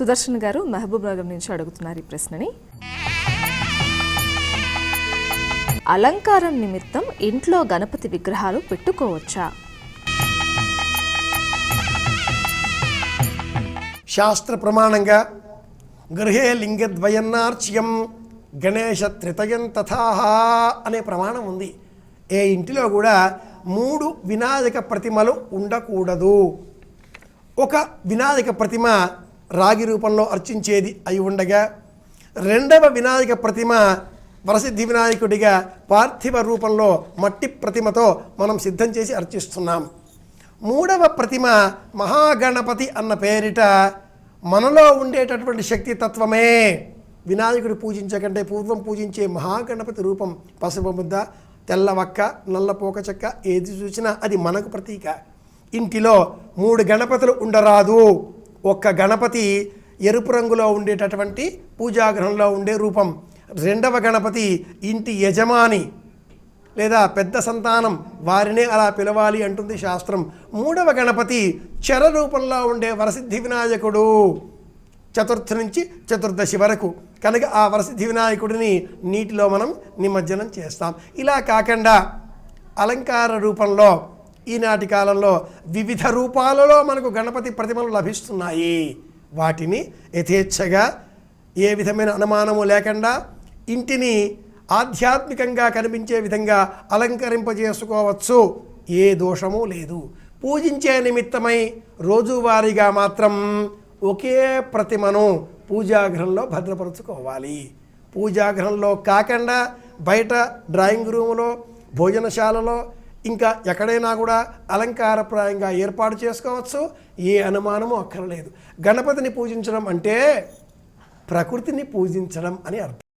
సుదర్శన్ గారు మహబూబ్ నగర్ నుంచి అడుగుతున్నారు ఈ ప్రశ్నని. అలంకారం నిమిత్తం ఇంట్లో గణపతి విగ్రహాలు పెట్టుకోవచ్చా? శాస్త్ర ప్రమాణంగా గృహే లింగద్వయన్నార్చ్యం గణేశ త్రితయం తథా అనే ప్రమాణం ఉంది. ఏ ఇంటిలో కూడా మూడు వినాయక ప్రతిమలు ఉండకూడదు. ఒక వినాయక ప్రతిమ రాగి రూపంలో అర్చించేది అయి ఉండగా రెండవ వినాయక ప్రతిమ వరసిద్ధి వినాయకుడిగా పార్థివ రూపంలో మట్టి ప్రతిమతో మనం సిద్ధం చేసి అర్చిస్తున్నాం. మూడవ ప్రతిమ మహాగణపతి అన్న పేరిట మనలో ఉండేటటువంటి శక్తి తత్వమే. వినాయకుడు పూజించకంటే పూర్వం పూజించే మహాగణపతి రూపం పసుపు ముద్ద తెల్లవక్క నల్లపోక చెక్క ఏది చూసినా అది మనకు ప్రతీక. ఇంటిలో మూడు గణపతులు ఉండరాదు. ఒక్క గణపతి ఎరుపు రంగులో ఉండేటటువంటి పూజాగ్రహంలో ఉండే రూపం. రెండవ గణపతి ఇంటి యజమాని లేదా పెద్ద సంతానం వారినే అలా పిలవాలి అంటుంది శాస్త్రం. మూడవ గణపతి చర రూపంలో ఉండే వరసిద్ధి వినాయకుడు చతుర్థి నుంచి చతుర్దశి వరకు. కనుక ఆ వరసిద్ధి వినాయకుడిని నీటిలో మనం నిమజ్జనం చేస్తాం. ఇలా కాకుండా అలంకార రూపంలో ఈనాటి కాలంలో వివిధ రూపాలలో మనకు గణపతి ప్రతిమలు లభిస్తున్నాయి. వాటిని యథేచ్ఛగా ఏ విధమైన అనుమానము లేకుండా ఇంటిని ఆధ్యాత్మికంగా కనిపించే విధంగా అలంకరింపజేసుకోవచ్చు. ఏ దోషము లేదు. పూజించే నిమిత్తమై రోజువారీగా మాత్రం ఒకే ప్రతిమను పూజాగృహంలో భద్రపరుచుకోవాలి. పూజాగృహంలో కాకుండా బయట డ్రాయింగ్ రూములో భోజనశాలలో ఇంకా ఎక్కడైనా కూడా అలంకారప్రాయంగా ఏర్పాటు చేసుకోవచ్చు. ఏ అనుమానము అక్కర్లేదు. గణపతిని పూజించడం అంటే ప్రకృతిని పూజించడం అని అర్థం.